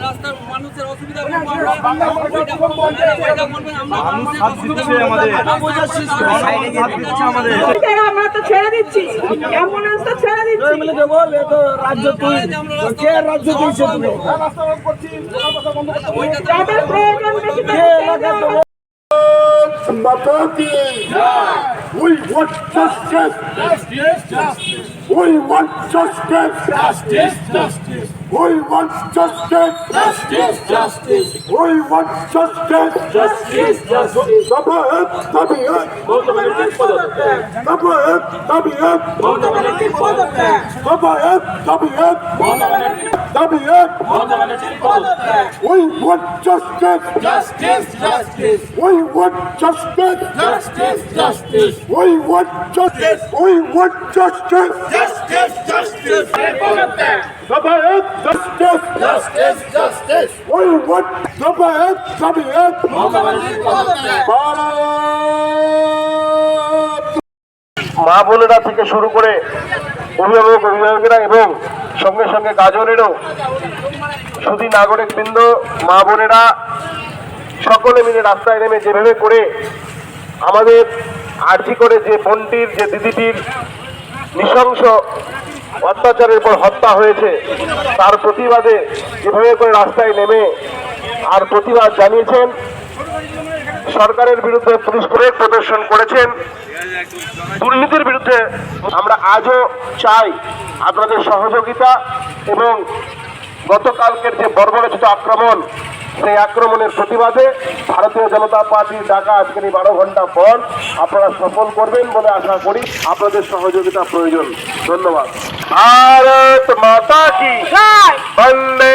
রাস্তার মানুষের অসুবিধা আমরা তো ছেড়ে দিচ্ছি। অ্যাম্বুলেন্স তো ছেড়ে দিচ্ছি। রাজ্য তুই কে রাজ্য দিয়েছে তুমি We want justice. Justice, justice. We want justice. Justice, justice. We want justice. Justice, justice. We want justice. Justice, justice. Number hep, number hep. Number hep, number hep. Number hep, number hep. Tabiat! Tabiat! Tabiat! Tabiat! We want justice! Justice, justice, We want justice! justice, justice, We want justice! We want justice! justice, justice. Tabiat! Justice! Justice, justice. We want Tabiat! Tabiat! Bharat মা বোনেরা থেকে শুরু করে অভিভাবক অভিভাবকেরা এবং সঙ্গে সঙ্গে গাজনেরও শুধু নাগরিক বৃন্দ মা বোনেরা, সকলে মিলে রাস্তায় নেমে যেভাবে করে আমাদের আর্জি করে যে বোনটির, যে দিদিটির নৃশংস অত্যাচারের পর হত্যা হয়েছে, তার প্রতিবাদে যেভাবে করে রাস্তায় নেমে আর প্রতিবাদ জানিয়েছেন সরকারের বিরুদ্ধে পুলিশ প্রয়োগ প্রদর্শন করেছেন। দুর্নীতির বিরুদ্ধে আমরা আজও চাই আপনাদের সহযোগিতা এবং গতকালকের যে বর্বরচিত আক্রমণ সেই আক্রমণের প্রতিবাদে ভারতীয় জনতা পার্টির ডাকা আজকের এই বারো ঘণ্টা পর আপনারা সফল করবেন বলে আশা করি আপনাদের সহযোগিতা প্রয়োজন। ধন্যবাদ। ভারত মাতা কি? বন্দে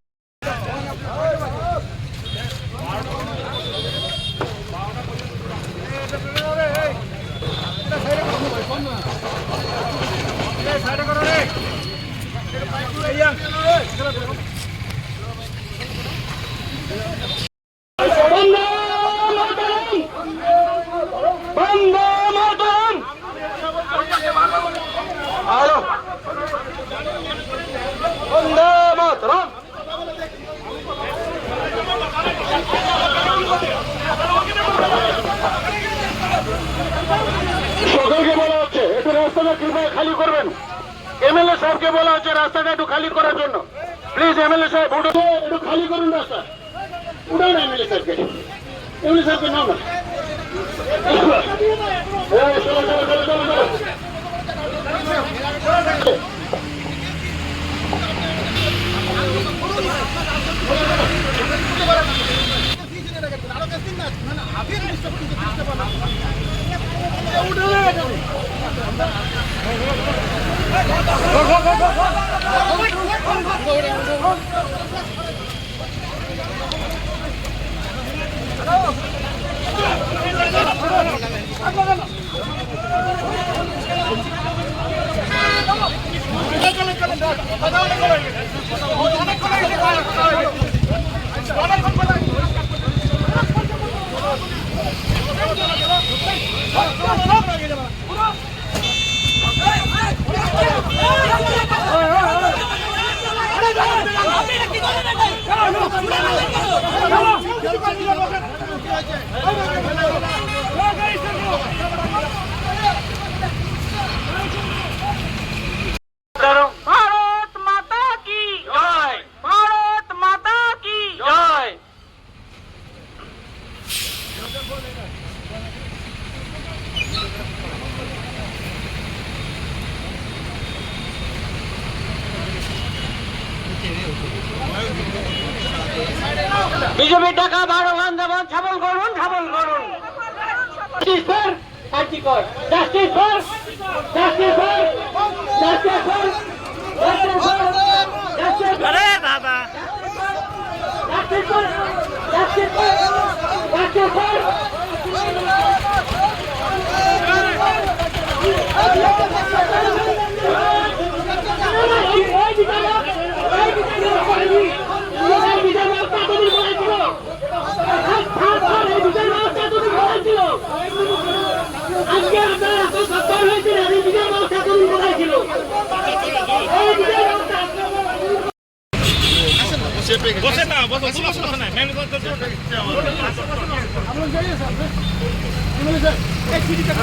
সকলকে রাস্তাটা কৃপয়া খালি করবেন। এমএলএ সাহেবকে বলা হচ্ছে রাস্তাটা একটু খালি করার জন্য। প্লিজ এমএলএ সাহেব উঠে। একটু খালি করুন রাস্তা। উঠান এমএলএ সাহেবকে। এমএলএ সাহেবকে নাও না। এই, চলো, চলো, চলো, ચલો বিজেপির টাকা বারো গান দেবেন সবল করুন সবল করুন। For justice for justice for justice আরে বাবা justice for justice for justice for আজকে আপনারা এত সত্তর হয়েছিলেন এই বিজয় ব্যবস্থা তৈরি কোথায় ছিল এই বিজয়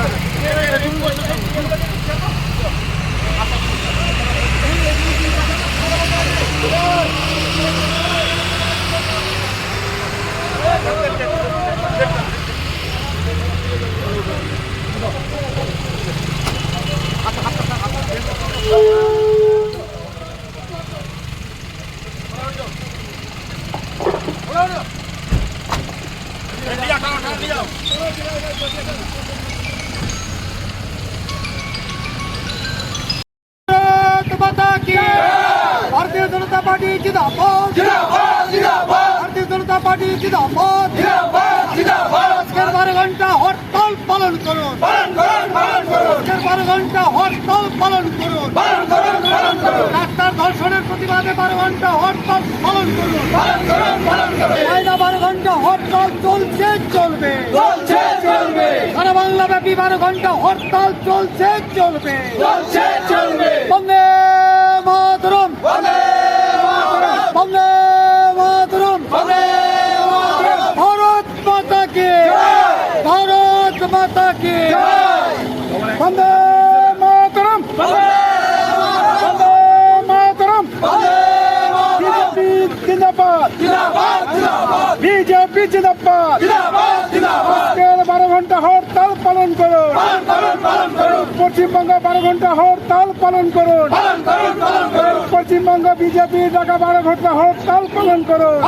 ব্যবস্থা भारतीय जनता पार्टी जिंदाबाद भारतीय जनता পার্টি জিন্দাবাদ আজকের বারো ঘন্টা হরতাল পালন করুন আজকের বারো ঘন্টা হরতাল পালন করুন ডাক্তার ধর্ষণের প্রতিবাদে বারো ঘন্টা হরতাল পালন করুন মহিলা বারো ঘন্টা হরতাল চলছে চলবে চলছে চলবে সারা বাংলা ব্যাপী বারো ঘণ্টা হরতাল চলছে চলবে। চলছে চলবে। বন্দে মাতরম। বন্দে মাতরম। বন্দে মাতরম। বন্দে মাতরম। ভারত মাতা কে ভারত মাতা কে বন্দে মাতরম। বন্দে মাতরম। বিজেপি জিন্দাবাদ। জিন্দাবাদ জিন্দাবাদ। বিজেপি জিন্দাবাদ। জিন্দাবাদ জিন্দাবাদ। আজকের বারো ঘণ্টা হরতাল পালন করুন। পশ্চিমবঙ্গ বারো ঘণ্টা হরতাল পালন করুন। পশ্চিমবঙ্গ বিজেপি ঢাকা বারো ঘণ্টা হরতাল পালন করুন।